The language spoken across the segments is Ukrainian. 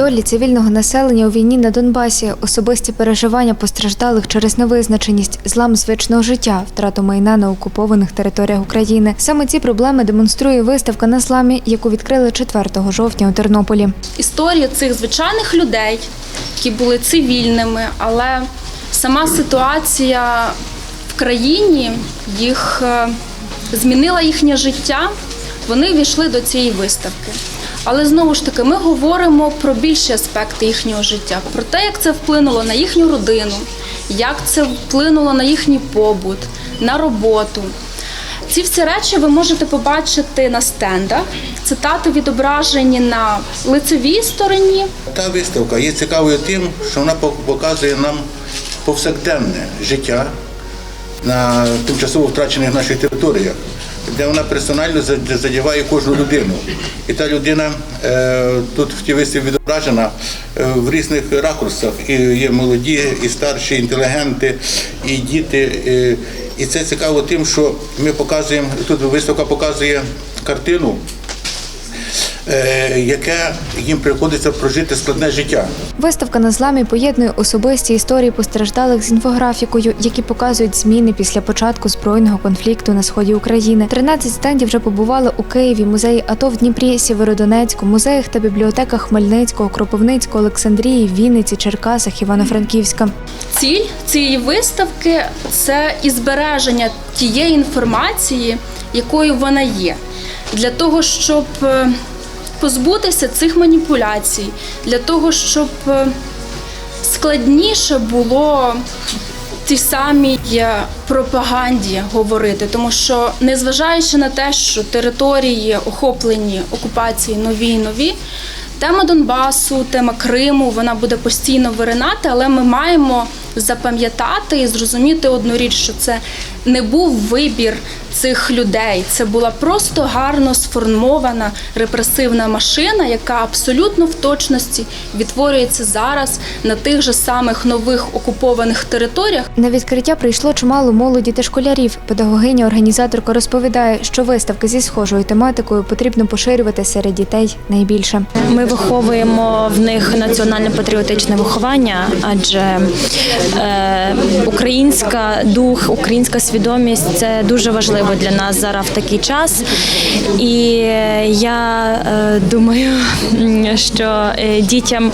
Долі цивільного населення у війні на Донбасі, особисті переживання постраждалих через невизначеність, злам звичного життя, втрату майна на окупованих територіях України. Саме ці проблеми демонструє виставка на зламі, яку відкрили 4 жовтня у Тернополі. історія цих звичайних людей, які були цивільними, але сама ситуація в країні їх е, змінила їхнє життя. Вони війшли до цієї виставки. Але знову ж таки, ми говоримо про більші аспекти їхнього життя, про те, як це вплинуло на їхню родину, як це вплинуло на їхній побут, на роботу. Ці всі речі ви можете побачити на стендах. Цитати відображені на лицевій стороні. Та виставка є цікавою тим, що вона показує нам повсякденне життя на тимчасово втрачених наших територіях, де вона персонально за- задіває кожну людину. І та людина е, тут в тій виставці відображена е, в різних ракурсах. І є молоді, і старші, інтелігенти, і діти. Е, і це цікаво тим, що ми показуємо, тут виставка показує картину яке їм приходиться прожити складне життя. Виставка на зламі поєднує особисті історії постраждалих з інфографікою, які показують зміни після початку збройного конфлікту на сході України. 13 стендів вже побували у Києві, музеї АТО в Дніпрі, Сєвєродонецьку, музеях та бібліотеках Хмельницького, Кропивницького, Олександрії, Вінниці, Черкасах, Івано-Франківська. Ціль цієї виставки це і збереження тієї інформації, якою вона є, для того, щоб е, позбутися цих маніпуляцій, для того, щоб е, складніше було тій самій е, пропаганді говорити, тому що незважаючи на те, що території охоплені окупації нові і нові. Тема Донбасу, тема Криму, вона буде постійно виринати, але ми маємо запам'ятати і зрозуміти одну річ, що це не був вибір цих людей. Це була просто гарно сформована репресивна машина, яка абсолютно в точності відтворюється зараз на тих же самих нових окупованих територіях. На відкриття прийшло чимало молоді та школярів. Педагогиня організаторка розповідає, що виставки зі схожою тематикою потрібно поширювати серед дітей найбільше. Ми виховуємо в них національне патріотичне виховання, адже е, українська дух, українська свідомість це дуже важливо для нас зараз в такий час. І я е, думаю, що е, дітям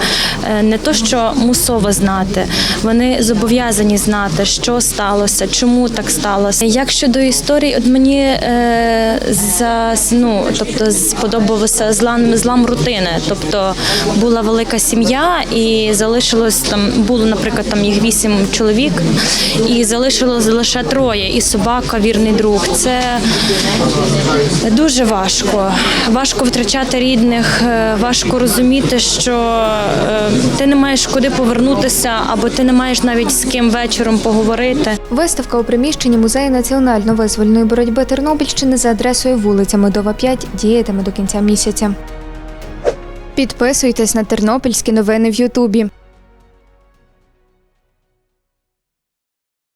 е, не то, що мусово знати, вони зобов'язані знати, що сталося, чому так сталося. Як щодо історії, от мені е, за ну, тобто сподобався злам, злам рутини. Тобто була велика сім'я і залишилось там, було, наприклад, там їх вісім чоловік, і залишилось лише троє, і собака, вірний друг. Це дуже важко. Важко втрачати рідних, е, важко розуміти, що е, ти не маєш куди повернутися, або ти не маєш навіть з ким вечором поговорити. Виставка у приміщенні музею національно-визвольної боротьби Тернопільщини за адресою вулиця Медова 5 діятиме до кінця місяця. Підписуйтесь на тернопільські новини в Ютубі.